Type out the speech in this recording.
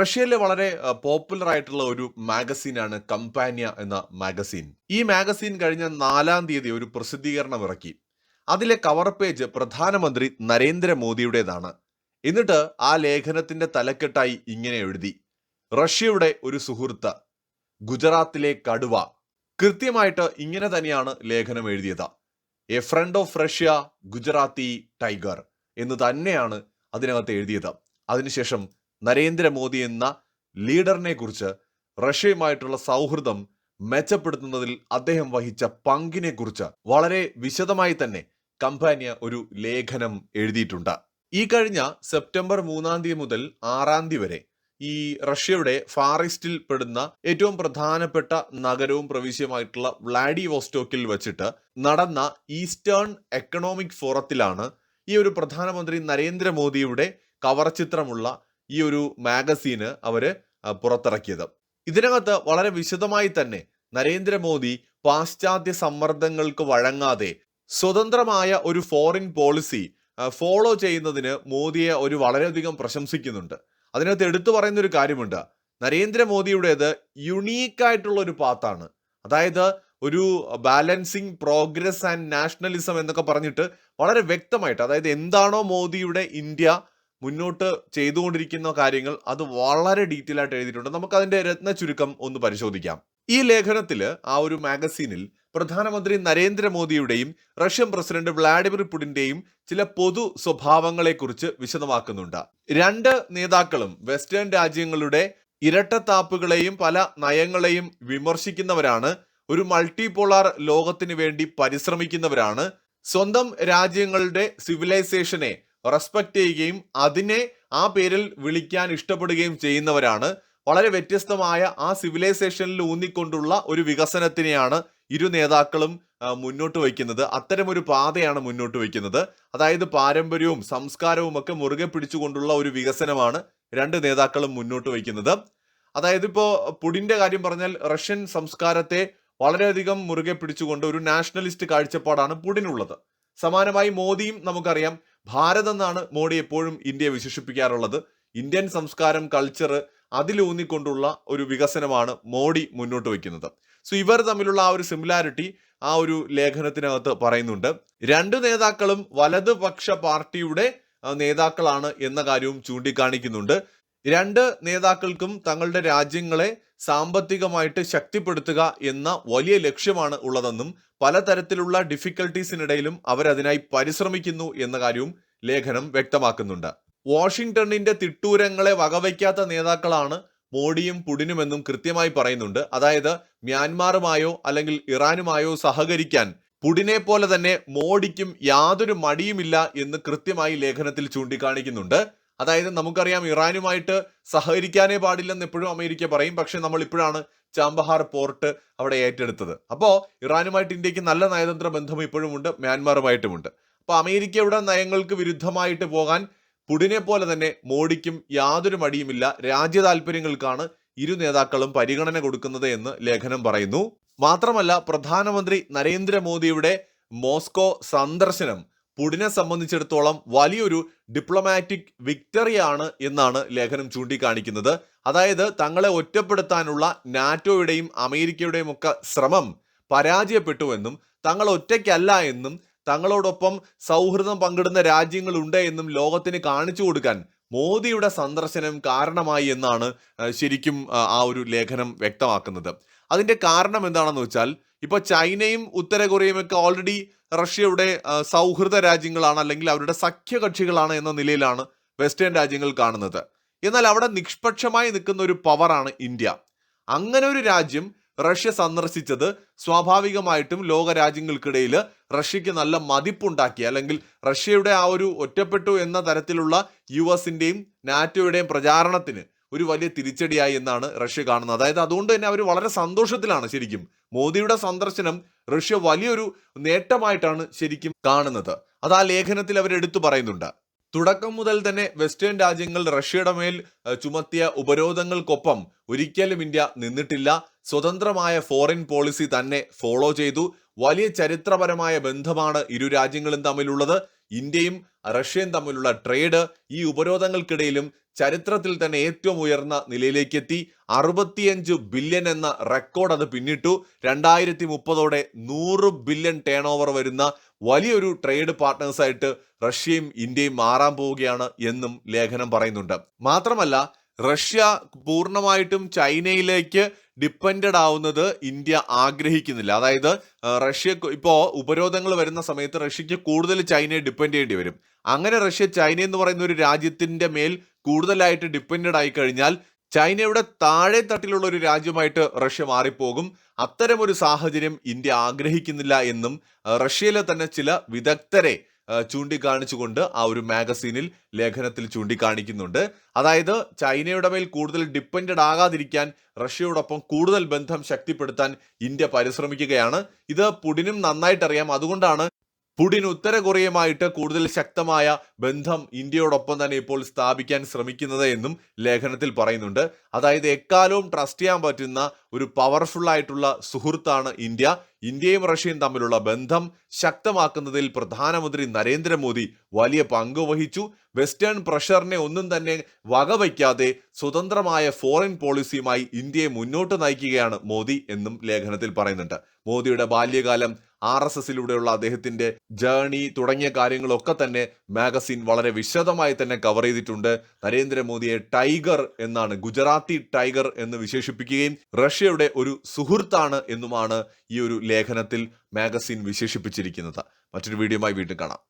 റഷ്യയിലെ വളരെ പോപ്പുലർ ആയിട്ടുള്ള ഒരു മാഗസീനാണ് കമ്പാനിയ എന്ന മാഗസീൻ. ഈ മാഗസീൻ കഴിഞ്ഞ നാലാം തീയതി ഒരു പ്രസിദ്ധീകരണം ഇറക്കി. അതിലെ കവർ പേജ് പ്രധാനമന്ത്രി നരേന്ദ്രമോദിയുടേതാണ്. എന്നിട്ട് ആ ലേഖനത്തിന്റെ തലക്കെട്ടായി ഇങ്ങനെ എഴുതി. റഷ്യയുടെ ഒരു സുഹൃത്ത് ഗുജറാത്തിലെ കടുവ. കൃത്യമായിട്ട് ഇങ്ങനെ തന്നെയാണ് ലേഖനം എഴുതിയത്. A friend of Russia Gujarati tiger എന്ന് തന്നെയാണ് അതിനകത്ത് എഴുതിയത്. അതിനുശേഷം നരേന്ദ്രമോദി എന്ന ലീഡറിനെ കുറിച്ച് റഷ്യയുമായിട്ടുള്ള സൗഹൃദം മെച്ചപ്പെടുത്തുന്നതിൽ അദ്ദേഹം വഹിച്ച പങ്കിനെ കുറിച്ച് വളരെ വിശദമായി തന്നെ കമ്പാനിയ ഒരു ലേഖനം എഴുതിയിട്ടുണ്ട്. ഈ കഴിഞ്ഞ സെപ്റ്റംബർ മൂന്നാം തീയതി മുതൽ ആറാം തീയതി വരെ ഈ റഷ്യയുടെ ഫാറിസ്റ്റിൽ പെടുന്ന ഏറ്റവും പ്രധാനപ്പെട്ട നഗരവും പ്രവിശ്യമായിട്ടുള്ള വ്ളാഡിവോസ്റ്റോക്കിൽ വെച്ചിട്ട് നടന്ന ഈസ്റ്റേൺ എക്കണോമിക് ഫോറത്തിലാണ് ഈ ഒരു പ്രധാനമന്ത്രി നരേന്ദ്രമോദിയുടെ കവർ ചിത്രമുള്ള ഈ ഒരു മാഗസീന് അവർ ആ, പുറത്തിറക്കിയത്. ഇതിനകത്ത് വളരെ വിശദമായി തന്നെ നരേന്ദ്രമോദി പാശ്ചാത്യ സമ്മർദ്ദങ്ങൾക്ക് വഴങ്ങാതെ സ്വതന്ത്രമായ ഒരു ഫോറിൻ പോളിസി ഫോളോ ചെയ്യുന്നതിന് മോദിയെ ഒരു വളരെയധികം പ്രശംസിക്കുന്നുണ്ട്. അതിനകത്ത് എടുത്തു പറയുന്ന ഒരു കാര്യമുണ്ട്. നരേന്ദ്രമോദിയുടേത് യുണീക്കായിട്ടുള്ള ഒരു പാത്താണ്. അതായത് ഒരു ബാലൻസിങ് പ്രോഗ്രസ് ആൻഡ് നാഷണലിസം എന്നൊക്കെ പറഞ്ഞിട്ട് വളരെ വ്യക്തമായിട്ട് അതായത് എന്താണോ മോദിയുടെ ഇന്ത്യ മുന്നോട്ട് ചെയ്തുകൊണ്ടിരിക്കുന്ന കാര്യങ്ങൾ അത് വളരെ ഡീറ്റെയിൽ ആയിട്ട് എഴുതിയിട്ടുണ്ട്. നമുക്ക് അതിന്റെ രത്ന ചുരുക്കം ഒന്ന് പരിശോധിക്കാം. ഈ ലേഖനത്തിൽ ആ ഒരു മാഗസീനിൽ പ്രധാനമന്ത്രി നരേന്ദ്രമോദിയുടെയും റഷ്യൻ പ്രസിഡന്റ് വ്ളാഡിമിർ പുടിന്റെയും ചില പൊതു സ്വഭാവങ്ങളെക്കുറിച്ച് വിശദമാക്കുന്നുണ്ട്. രണ്ട് നേതാക്കളും വെസ്റ്റേൺ രാജ്യങ്ങളുടെ ഇരട്ടത്താപ്പുകളെയും പല നയങ്ങളെയും വിമർശിക്കുന്നവരാണ്. ഒരു മൾട്ടിപോളാർ ലോകത്തിന് വേണ്ടി പരിശ്രമിക്കുന്നവരാണ്. സ്വന്തം രാജ്യങ്ങളുടെ സിവിലൈസേഷനെ റെസ്പെക്ട് ചെയ്യുകയും അതിനെ ആ പേരിൽ വിളിക്കാൻ ഇഷ്ടപ്പെടുകയും ചെയ്യുന്നവരാണ്. വളരെ വ്യത്യസ്തമായ ആ സിവിലൈസേഷനിൽ ഊന്നിക്കൊണ്ടുള്ള ഒരു വികസനത്തിനെയാണ് ഇരു നേതാക്കളും മുന്നോട്ട് വയ്ക്കുന്നത്. അത്തരമൊരു പാതയാണ് മുന്നോട്ട് വയ്ക്കുന്നത്. അതായത് പാരമ്പര്യവും സംസ്കാരവും ഒക്കെ മുറുകെ പിടിച്ചുകൊണ്ടുള്ള ഒരു വികസനമാണ് രണ്ട് നേതാക്കളും മുന്നോട്ട് വയ്ക്കുന്നത്. അതായത് ഇപ്പോൾ പുടിന്റെ കാര്യം പറഞ്ഞാൽ റഷ്യൻ സംസ്കാരത്തെ വളരെയധികം മുറുകെ പിടിച്ചുകൊണ്ട് ഒരു നാഷണലിസ്റ്റ് കാഴ്ചപ്പാടാണ് പുടിനുള്ളത്. സമാനമായി മോദിയും നമുക്കറിയാം ഭാരത് എന്നാണ് മോഡി എപ്പോഴും ഇന്ത്യയെ വിശേഷിപ്പിക്കാറുള്ളത്. ഇന്ത്യൻ സംസ്കാരം കൾച്ചർ അതിലൂന്നിക്കൊണ്ടുള്ള ഒരു വികസനമാണ് മോഡി മുന്നോട്ട് വയ്ക്കുന്നത്. സോ ഇവർ തമ്മിലുള്ള ആ ഒരു സിമിലാരിറ്റി ആ ഒരു ലേഖനത്തിനകത്ത് പറയുന്നുണ്ട്. രണ്ട് നേതാക്കളും വലതുപക്ഷ പാർട്ടിയുടെ നേതാക്കളാണ് എന്ന കാര്യവും ചൂണ്ടിക്കാണിക്കുന്നുണ്ട്. രണ്ട് നേതാക്കൾക്കും തങ്ങളുടെ രാജ്യങ്ങളെ സാമ്പത്തികമായിട്ട് ശക്തിപ്പെടുത്തുക എന്ന വലിയ ലക്ഷ്യമാണ് ഉള്ളതെന്നും പലതരത്തിലുള്ള ഡിഫിക്കൽട്ടീസിനിടയിലും അവരതിനായി പരിശ്രമിക്കുന്നു എന്ന കാര്യവും ലേഖനം വ്യക്തമാക്കുന്നുണ്ട്. വാഷിംഗ്ടണിന്റെ തിട്ടൂരങ്ങളെ വകവയ്ക്കാത്ത നേതാക്കളാണ് മോഡിയും പുടിനുമെന്നും കൃത്യമായി പറയുന്നുണ്ട്. അതായത് മ്യാൻമാറുമായോ അല്ലെങ്കിൽ ഇറാനുമായോ സഹകരിക്കാൻ പുടിനെ പോലെ തന്നെ മോഡിക്കും യാതൊരു മടിയുമില്ല എന്ന് കൃത്യമായി ലേഖനത്തിൽ ചൂണ്ടിക്കാണിക്കുന്നുണ്ട്. അതായത് നമുക്കറിയാം ഇറാനുമായിട്ട് സഹകരിക്കാനേ പാടില്ലെന്ന് എപ്പോഴും അമേരിക്ക പറയും. പക്ഷെ നമ്മൾ ഇപ്പോഴാണ് ചാമ്പഹാർ പോർട്ട് അവിടെ ഏറ്റെടുത്തത്. അപ്പോൾ ഇറാനുമായിട്ട് ഇന്ത്യയ്ക്ക് നല്ല നയതന്ത്ര ബന്ധം ഇപ്പോഴും ഉണ്ട് മ്യാൻമാറുമായിട്ടുമുണ്ട്. അപ്പോൾ അമേരിക്കയുടെ നയങ്ങൾക്ക് വിരുദ്ധമായിട്ട് പോകാൻ പുടിനെ പോലെ തന്നെ മോഡിക്കും യാതൊരു മടിയുമില്ല. രാജ്യ താല്പര്യങ്ങൾക്കാണ് ഇരു നേതാക്കളും പരിഗണന കൊടുക്കുന്നത് എന്ന് ലേഖനം പറയുന്നു. മാത്രമല്ല പ്രധാനമന്ത്രി നരേന്ദ്രമോദിയുടെ മോസ്കോ സന്ദർശനം പുടിനെ സംബന്ധിച്ചിടത്തോളം വലിയൊരു ഡിപ്ലോമാറ്റിക് വിക്ടറിയാണ് എന്നാണ് ലേഖനം ചൂണ്ടിക്കാണിക്കുന്നത്. അതായത് തങ്ങളെ ഒറ്റപ്പെടുത്താനുള്ള നാറ്റോയുടെയും അമേരിക്കയുടെയും ഒക്കെ ശ്രമം പരാജയപ്പെട്ടുവെന്നും തങ്ങൾ ഒറ്റയ്ക്കല്ല എന്നും തങ്ങളോടൊപ്പം സൗഹൃദം പങ്കിടുന്ന രാജ്യങ്ങളുണ്ട് എന്നും ലോകത്തിന് കാണിച്ചു കൊടുക്കാൻ മോദിയുടെ സന്ദർശനം കാരണമായി എന്നാണ് ശരിക്കും ആ ഒരു ലേഖനം വ്യക്തമാക്കുന്നത്. അതിന്റെ കാരണം എന്താണെന്ന് വെച്ചാൽ ഇപ്പൊ ചൈനയും ഉത്തര കൊറിയയും ഒക്കെ ഓൾറെഡി റഷ്യയുടെ സൗഹൃദ രാജ്യങ്ങളാണ് അല്ലെങ്കിൽ അവരുടെ സഖ്യകക്ഷികളാണ് എന്ന നിലയിലാണ് വെസ്റ്റേൺ രാജ്യങ്ങൾ കാണുന്നത്. എന്നാൽ അവിടെ നിഷ്പക്ഷമായി നിൽക്കുന്ന ഒരു പവറാണ് ഇന്ത്യ. അങ്ങനെ ഒരു രാജ്യം റഷ്യ സന്ദർശിച്ചത് സ്വാഭാവികമായിട്ടും ലോക രാജ്യങ്ങൾക്കിടയിൽ റഷ്യക്ക് നല്ല മതിപ്പുണ്ടാക്കി അല്ലെങ്കിൽ റഷ്യയുടെ ആ ഒരു ഒറ്റപ്പെട്ടു എന്ന തരത്തിലുള്ള യു എസിന്റെയും നാറ്റോയുടെയും പ്രചാരണത്തിന് ഒരു വലിയ തിരിച്ചടിയായി എന്നാണ് റഷ്യ കാണുന്നത്. അതായത് അതുകൊണ്ട് തന്നെ അവർ വളരെ സന്തോഷത്തിലാണ് ശരിക്കും മോദിയുടെ സന്ദർശനം റഷ്യ വലിയൊരു നേട്ടമായിട്ടാണ് ശരിക്കും കാണുന്നത്. അത് ആ ലേഖനത്തിൽ അവർ എടുത്തു പറയുന്നുണ്ട്. തുടക്കം മുതൽ തന്നെ വെസ്റ്റേൺ രാജ്യങ്ങൾ റഷ്യയുടെ മേൽ ചുമത്തിയ ഉപരോധങ്ങൾക്കൊപ്പം ഒരിക്കലും ഇന്ത്യ നിന്നിട്ടില്ല. സ്വതന്ത്രമായ ഫോറിൻ പോളിസി തന്നെ ഫോളോ ചെയ്തു. വലിയ ചരിത്രപരമായ ബന്ധമാണ് ഇരു രാജ്യങ്ങളും തമ്മിലുള്ളത്. ഇന്ത്യയും റഷ്യയും തമ്മിലുള്ള ട്രേഡ് ഈ ഉപരോധങ്ങൾക്കിടയിലും ചരിത്രത്തിൽ തന്നെ ഏറ്റവും ഉയർന്ന നിലയിലേക്ക് എത്തി അറുപത്തിയഞ്ച് ബില്യൺ എന്ന റെക്കോർഡ് അത് പിന്നിട്ടു. രണ്ടായിരത്തി മുപ്പതോടെ നൂറ് ബില്യൺ ടേൺ ഓവർ വരുന്ന വലിയൊരു ട്രേഡ് പാർട്ട്നേഴ്സായിട്ട് റഷ്യയും ഇന്ത്യയും മാറാൻ പോവുകയാണ് എന്നും ലേഖനം പറയുന്നുണ്ട്. മാത്രമല്ല റഷ്യ പൂർണമായിട്ടും ചൈനയിലേക്ക് ഡിപ്പെൻഡഡ് ആവുന്നത് ഇന്ത്യ ആഗ്രഹിക്കുന്നില്ല. അതായത് റഷ്യ ഇപ്പോൾ ഉപരോധങ്ങൾ വരുന്ന സമയത്ത് റഷ്യക്ക് കൂടുതൽ ചൈനയെ ഡിപ്പെൻഡ് ചെയ്യേണ്ടി വരും. അങ്ങനെ റഷ്യ ചൈന എന്ന് പറയുന്ന ഒരു രാജ്യത്തിന്റെ മേൽ കൂടുതലായിട്ട് ഡിപ്പെൻഡഡ് ആയി കഴിഞ്ഞാൽ ചൈനയുടെ താഴെ തട്ടിലുള്ള ഒരു രാജ്യമായിട്ട് റഷ്യ മാറിപ്പോകും. അത്തരമൊരു സാഹചര്യം ഇന്ത്യ ആഗ്രഹിക്കുന്നില്ല എന്നും റഷ്യയിലെ തന്നെ ചില വിദഗ്ധരെ ചൂണ്ടിക്കാണിച്ചുകൊണ്ട് ആ ഒരു മാഗസീനിൽ ലേഖനത്തിൽ ചൂണ്ടിക്കാണിക്കുന്നുണ്ട്. അതായത് ചൈനയുടെ മേൽ കൂടുതൽ ഡിപ്പെൻഡഡ് ആകാതിരിക്കാൻ റഷ്യയോടൊപ്പം കൂടുതൽ ബന്ധം ശക്തിപ്പെടുത്താൻ ഇന്ത്യ പരിശ്രമിക്കുകയാണ്. ഇത് പുടിനും നന്നായിട്ടറിയാം. അതുകൊണ്ടാണ് പുടിൻ ഉത്തര കൊറിയയുമായിട്ട് കൂടുതൽ ശക്തമായ ബന്ധം ഇന്ത്യയോടൊപ്പം തന്നെ ഇപ്പോൾ സ്ഥാപിക്കാൻ ശ്രമിക്കുന്നത് എന്നും ലേഖനത്തിൽ പറയുന്നുണ്ട്. അതായത് എക്കാലവും ട്രസ്റ്റ് ചെയ്യാൻ പറ്റുന്ന ഒരു പവർഫുൾ ആയിട്ടുള്ള സുഹൃത്താണ് ഇന്ത്യ. ഇന്ത്യയും റഷ്യയും തമ്മിലുള്ള ബന്ധം ശക്തമാക്കുന്നതിൽ പ്രധാനമന്ത്രി നരേന്ദ്രമോദി വലിയ പങ്ക് വഹിച്ചു. വെസ്റ്റേൺ പ്രഷറിനെ ഒന്നും തന്നെ വകവയ്ക്കാതെ സ്വതന്ത്രമായ ഫോറിൻ പോളിസിയുമായി ഇന്ത്യയെ മുന്നോട്ട് നയിക്കുകയാണ് മോദി എന്നും ലേഖനത്തിൽ പറയുന്നുണ്ട്. മോദിയുടെ ബാല്യകാലം ആർ എസ് എസിലൂടെയുള്ള അദ്ദേഹത്തിന്റെ ജേണി തുടങ്ങിയ കാര്യങ്ങളൊക്കെ തന്നെ മാഗസിൻ വളരെ വിശദമായി തന്നെ കവർ ചെയ്തിട്ടുണ്ട്. നരേന്ദ്രമോദിയെ ടൈഗർ എന്നാണ് ഗുജറാത്തി ടൈഗർ എന്ന് വിശേഷിപ്പിക്കുകയും റഷ്യയുടെ ഒരു സുഹൃത്താണ് എന്നുമാണ് ഈ ഒരു ലേഖനത്തിൽ മാഗസിൻ വിശേഷിപ്പിച്ചിരിക്കുന്നത്. മറ്റൊരു വീഡിയോയുമായി വീണ്ടും കാണാം.